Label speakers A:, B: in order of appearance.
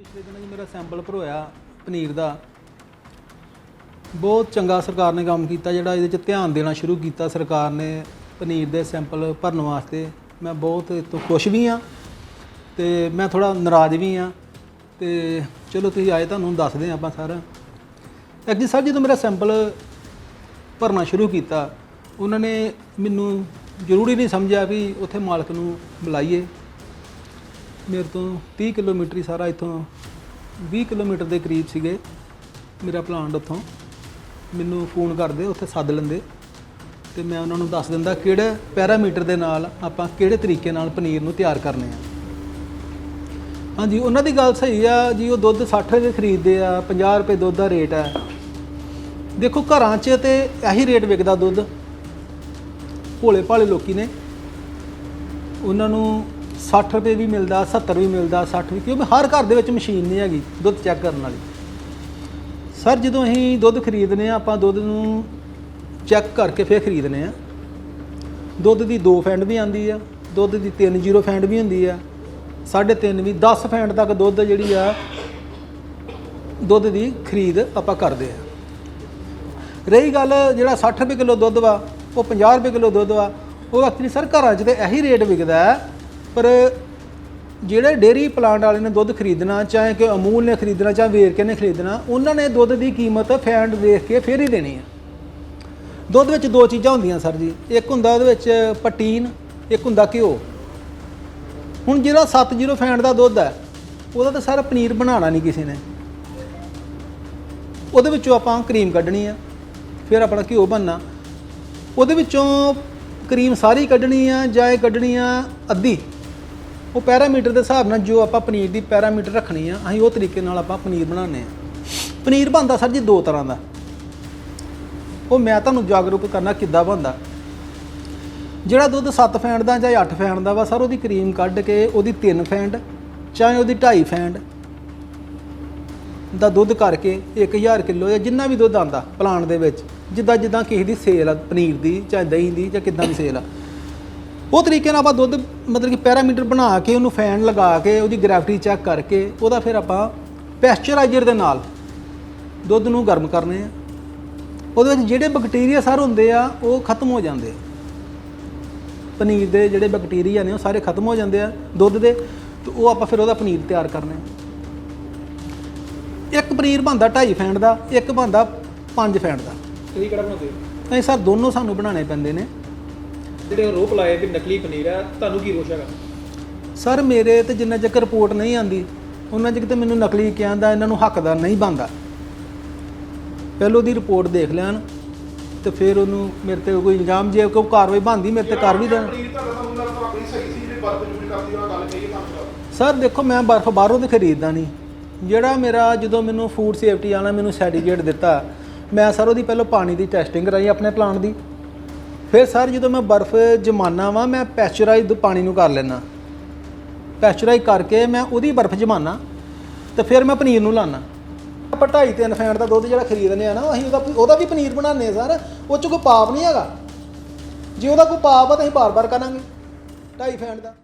A: ਪਿਛਲੇ ਦਿਨਾਂ 'ਚ ਮੇਰਾ ਸੈਂਪਲ ਭਰੋਇਆ ਪਨੀਰ ਦਾ। ਬਹੁਤ ਚੰਗਾ ਸਰਕਾਰ ਨੇ ਕੰਮ ਕੀਤਾ, ਜਿਹੜਾ ਇਹਦੇ 'ਚ ਧਿਆਨ ਦੇਣਾ ਸ਼ੁਰੂ ਕੀਤਾ ਸਰਕਾਰ ਨੇ ਪਨੀਰ ਦੇ ਸੈਂਪਲ ਭਰਨ ਵਾਸਤੇ। ਮੈਂ ਬਹੁਤ ਇਹ ਤੋਂ ਖੁਸ਼ ਵੀ ਹਾਂ ਤੇ ਮੈਂ ਥੋੜਾ ਨਾਰਾਜ਼ ਵੀ ਹਾਂ। ਤੇ ਚਲੋ ਤੁਸੀਂ ਆਏ ਤੁਹਾਨੂੰ ਦੱਸਦੇ ਹਾਂ ਆਪਾਂ ਸਾਰਾ। ਐਕਚੁਅਲੀ ਸਰ, ਜਦੋਂ ਮੇਰਾ ਸੈਂਪਲ ਭਰਨਾ ਸ਼ੁਰੂ ਕੀਤਾ, ਉਹਨਾਂ ਨੇ ਮੈਨੂੰ ਜ਼ਰੂਰੀ ਨਹੀਂ ਸਮਝਿਆ ਵੀ ਉੱਥੇ ਮਾਲਕ ਨੂੰ ਬੁਲਾਈਏ। ਮੇਰੇ ਤੋਂ 30 ਕਿਲੋਮੀਟਰ ਹੀ ਸਾਰਾ ਇੱਥੋਂ 20 ਕਿਲੋਮੀਟਰ ਦੇ ਕਰੀਬ ਸੀਗੇ ਮੇਰਾ ਪਲਾਂਟ ਉੱਥੋਂ। ਮੈਨੂੰ ਫੋਨ ਕਰਦੇ, ਉੱਥੇ ਸੱਦ ਲੈਂਦੇ ਤੇ ਮੈਂ ਉਹਨਾਂ ਨੂੰ ਦੱਸ ਦਿੰਦਾ ਕਿਹੜੇ ਪੈਰਾਮੀਟਰ ਦੇ ਨਾਲ ਆਪਾਂ ਕਿਹੜੇ ਤਰੀਕੇ ਨਾਲ ਪਨੀਰ ਨੂੰ ਤਿਆਰ ਕਰਨੇ ਆ। ਹਾਂਜੀ, ਉਹਨਾਂ ਦੀ ਗੱਲ ਸਹੀ ਆ ਜੀ, ਉਹ ਦੁੱਧ 60 ਰੁਪਏ ਖਰੀਦਦੇ ਆ 50 ਰੁਪਏ ਦੁੱਧ ਦਾ ਰੇਟ ਹੈ ਦੇਖੋ, ਘਰਾਂ 'ਚ ਤੇ ਇਹੀ ਰੇਟ ਵਿਕਦਾ ਦੁੱਧ। ਭੋਲੇ ਭਾਲੇ ਲੋਕੀ ਨੇ। ਉਹਨਾਂ ਨੂੰ 60 ਰੁਪਏ ਵੀ ਮਿਲਦਾ 70 ਵੀ ਮਿਲਦਾ 60 ਵੀ, ਕਿਉਂਕਿ ਹਰ ਘਰ ਦੇ ਵਿੱਚ ਮਸ਼ੀਨ ਨਹੀਂ ਹੈਗੀ ਦੁੱਧ ਚੈੱਕ ਕਰਨ ਵਾਲੀ। ਸਰ, ਜਦੋਂ ਅਸੀਂ ਦੁੱਧ ਖਰੀਦਨੇ ਆ, ਆਪਾਂ ਦੁੱਧ ਨੂੰ ਚੈੱਕ ਕਰਕੇ ਫਿਰ ਖਰੀਦਨੇ ਆ। ਦੁੱਧ ਦੀ 2 ਫੈਂਡ ਵੀ ਆਂਦੀ ਆ, ਦੁੱਧ ਦੀ 3 ਫੈਂਡ ਵੀ ਹੁੰਦੀ ਆ 3.5 ਵੀ 10 ਫੈਂਡ ਤੱਕ ਦੁੱਧ ਜਿਹੜੀ ਆ, ਦੁੱਧ ਦੀ ਖਰੀਦ ਆਪਾਂ ਕਰਦੇ ਆ। ਰਹੀ ਗੱਲ ਜਿਹੜਾ 60 ਰੁਪਏ ਕਿਲੋ ਦੁੱਧ ਵਾ, ਉਹ 50 ਰੁਪਏ ਕਿਲੋ ਦੁੱਧ ਵਾ, ਉਹ ਐਕਚੁਅਲੀ ਸਰ ਘਰਾਂ 'ਚ ਤੇ ਇਹੀ ਰੇਟ ਵਿਕਦਾ ਹੈ ਪਰ ਜਿਹੜੇ ਡੇਰੀ ਪਲਾਂਟ ਵਾਲੇ ਨੇ ਦੁੱਧ ਖਰੀਦਣਾ, ਚਾਹੇ ਕਿ ਅਮੂਲ ਨੇ ਖਰੀਦਣਾ, ਚਾਹੇ ਵੇਰਕੇ ਨੇ ਖਰੀਦਣਾ, ਉਹਨਾਂ ਨੇ ਦੁੱਧ ਦੀ ਕੀਮਤ ਫੈਂਡ ਦੇਖ ਕੇ ਫਿਰ ਹੀ ਦੇਣੀ ਹੈ ਦੁੱਧ ਵਿੱਚ ਦੋ ਚੀਜ਼ਾਂ ਹੁੰਦੀਆਂ ਸਰ ਜੀ। ਇੱਕ ਹੁੰਦਾ ਉਹਦੇ ਵਿੱਚ ਪਟੀਨ ਇੱਕ ਹੁੰਦਾ ਘਿਓ। ਹੁਣ ਜਿਹੜਾ 70 ਫੈਂਡ ਦਾ ਦੁੱਧ ਹੈ, ਉਹਦਾ ਤਾਂ ਸਾਰਾ ਪਨੀਰ ਬਣਾਉਣਾ ਨਹੀਂ ਕਿਸੇ ਨੇ। ਉਹਦੇ ਵਿੱਚੋਂ ਆਪਾਂ ਕਰੀਮ ਕੱਢਣੀ ਆ, ਫਿਰ ਆਪਣਾ ਘਿਓ ਬਣਨਾ। ਉਹਦੇ ਵਿੱਚੋਂ ਕਰੀਮ ਸਾਰੀ ਕੱਢਣੀ ਆ ਜਾਂ ਇਹ ਕੱਢਣੀ ਆ ਅੱਧੀ? ਉਹ ਪੈਰਾਮੀਟਰ ਦੇ ਹਿਸਾਬ ਨਾਲ ਜੋ ਆਪਾਂ ਪਨੀਰ ਦੀ ਪੈਰਾਮੀਟਰ ਰੱਖਣੀ ਆ, ਅਸੀਂ ਉਹ ਤਰੀਕੇ ਨਾਲ ਆਪਾਂ ਪਨੀਰ ਬਣਾਉਂਦੇ ਆ। ਪਨੀਰ ਬਣਦਾ ਸਰ ਜੀ ਦੋ ਤਰ੍ਹਾਂ ਦਾ। ਉਹ ਮੈਂ ਤੁਹਾਨੂੰ ਜਾਗਰੂਕ ਕਰਨਾ ਕਿੱਦਾਂ ਬਣਦਾ। ਜਿਹੜਾ ਦੁੱਧ 7 ਫੈਂਡ ਦਾ ਜਾਂ 8 ਫੈਂਡ ਦਾ ਵਾ ਸਰ, ਉਹਦੀ ਕਰੀਮ ਕੱਢ ਕੇ ਉਹਦੀ 3 ਫੈਂਡ ਚਾਹੇ ਉਹਦੀ 2.5 ਫੈਂਡ ਦਾ ਦੁੱਧ ਕਰਕੇ 1000 ਕਿਲੋ ਜਾਂ ਜਿੰਨਾ ਵੀ ਦੁੱਧ ਆਂਦਾ ਪਲਾਂਟ ਦੇ ਵਿੱਚ, ਜਿੱਦਾਂ ਜਿੱਦਾਂ ਕਿਸੇ ਦੀ ਸੇਲ ਆ, ਪਨੀਰ ਦੀ ਚਾਹੇ ਦਹੀਂ ਦੀ ਜਾਂ ਕਿੱਦਾਂ ਦੀ ਸੇਲ ਆ। ਉਹ ਤਰੀਕੇ ਨਾਲ ਆਪਾਂ ਦੁੱਧ ਮਤਲਬ ਕਿ ਪੈਰਾਮੀਟਰ ਬਣਾ ਕੇ ਉਹਨੂੰ ਫੈਨ ਲਗਾ ਕੇ ਉਹਦੀ ਗ੍ਰੈਵਿਟੀ ਚੈੱਕ ਕਰਕੇ ਉਹਦਾ ਫਿਰ ਆਪਾਂ ਪੈਸਚਰਾਈਜ਼ਰ ਦੇ ਨਾਲ ਦੁੱਧ ਨੂੰ ਗਰਮ ਕਰਨੇ ਆ। ਉਹਦੇ ਵਿੱਚ ਜਿਹੜੇ ਬੈਕਟੀਰੀਆ ਸਰ ਹੁੰਦੇ ਆ ਉਹ ਖਤਮ ਹੋ ਜਾਂਦੇ ਆ। ਪਨੀਰ ਦੇ ਜਿਹੜੇ ਬੈਕਟੀਰੀਆ ਨੇ ਉਹ ਸਾਰੇ ਖਤਮ ਹੋ ਜਾਂਦੇ ਆ ਦੁੱਧ ਦੇ ਤੇ ਉਹ ਆਪਾਂ ਫਿਰ ਉਹਦਾ ਪਨੀਰ ਤਿਆਰ ਕਰਨਾ ਇੱਕ ਪਨੀਰ ਬਣਦਾ 2.5 ਫੈਂਡ ਦਾ ਇੱਕ ਬਣਦਾ 5 ਫੈਂਡ ਦਾ।
B: ਤੁਸੀਂ ਕਿਹੜਾ ਬਣਾਉਂਦੇ ਹੋ?
A: ਨਹੀਂ ਸਰ ਦੋਨੋਂ ਸਾਨੂੰ ਬਣਾਉਣੇ ਪੈਂਦੇ ਨੇ।
B: ਜਿਹੜੇ ਰੋਪ ਲਾਏ ਵੀ ਨਕਲੀ ਪਨੀਰ ਹੈ ਤੁਹਾਨੂੰ ਕੀ ਰੋਸ਼ ਹੈਗਾ?
A: ਸਰ ਮੇਰੇ ਤੇ ਜਿੰਨਾ ਚਿਰ ਰਿਪੋਰਟ ਨਹੀਂ ਆਂਦੀ ਉਹਨਾਂ ਚਿਰ ਤੇ ਮੈਨੂੰ ਨਕਲੀ ਕਿਹਾ ਦਾ ਇਹਨਾਂ ਨੂੰ ਹੱਕਦਾਰ ਨਹੀਂ ਬਣਦਾ। ਪਹਿਲੋਂ ਦੀ ਰਿਪੋਰਟ ਦੇਖ ਲੈਣ ਤੇ ਫਿਰ ਉਹਨੂੰ ਮੇਰੇ ਤੇ ਕੋਈ ਇਲਜ਼ਾਮ ਜੇ ਕੋਈ ਕਾਰਵਾਈ ਬਣਦੀ ਮੇਰੇ ਤੇ ਕਰ ਵੀ ਦੇਣ।
C: ਪਨੀਰ ਤੁਹਾਡਾ ਤਾਂ ਉਹਨਾਂ ਨੂੰ ਆਪਣੀ ਸਹੀ ਸੀ ਜਿਹੜੀ ਬਰਫ ਜੁੜੀ ਕਰਦੀ ਉਹਨਾਂ ਗੱਲ ਕਹੀ ਤਾਂ
A: ਸਰ ਦੇਖੋ ਮੈਂ ਬਰਫ਼ ਬਾਹਰੋਂ ਤੇ ਖਰੀਦਦਾ ਨਹੀਂ। ਜਿਹੜਾ ਮੇਰਾ ਜਦੋਂ ਮੈਨੂੰ ਫੂਡ ਸੇਫਟੀ ਵਾਲਾ ਮੈਨੂੰ ਸਰਟੀਫਿਕੇਟ ਦਿੱਤਾ ਮੈਂ ਸਰ ਉਹਦੀ ਪਹਿਲਾਂ ਪਾਣੀ ਦੀ ਟੈਸਟਿੰਗ ਕਰਾਈ ਆਪਣੇ ਪਲਾਂਟ ਦੀ। ਫਿਰ ਸਰ, ਜਦੋਂ ਮੈਂ ਬਰਫ਼ ਜਮਾਨਾ ਵਾ, ਮੈਂ ਪੈਸਚਰਾਈਜ਼ਡ ਪਾਣੀ ਨੂੰ ਕਰ ਲੈਣਾ ਪੈਸਚਰਾਈਜ਼ ਕਰਕੇ ਮੈਂ ਉਹਦੀ ਬਰਫ਼ ਜਮਾਨਾ ਤੇ ਫਿਰ ਮੈਂ ਪਨੀਰ ਨੂੰ ਲਾਣਾ ਆਪਾਂ ਢਾਈ ਤਿੰਨ ਫੈਂਟ ਦਾ ਦੁੱਧ ਜਿਹੜਾ ਖਰੀਦਨੇ ਆ ਨਾ, ਅਸੀਂ ਉਹਦਾ ਉਹਦਾ ਵੀ ਪਨੀਰ ਬਣਾਉਂਦੇ ਆ ਸਰ। ਉਹ ਚ ਕੋਈ ਪਾਪ ਨਹੀਂ ਹੈਗਾ। ਜੇ ਉਹਦਾ ਕੋਈ ਪਾਪ ਆ ਤਾਂ ਅਸੀਂ ਬਾਰ-ਬਾਰ ਕਰਾਂਗੇ। ਢਾਈ ਫੈਂਟ ਦਾ।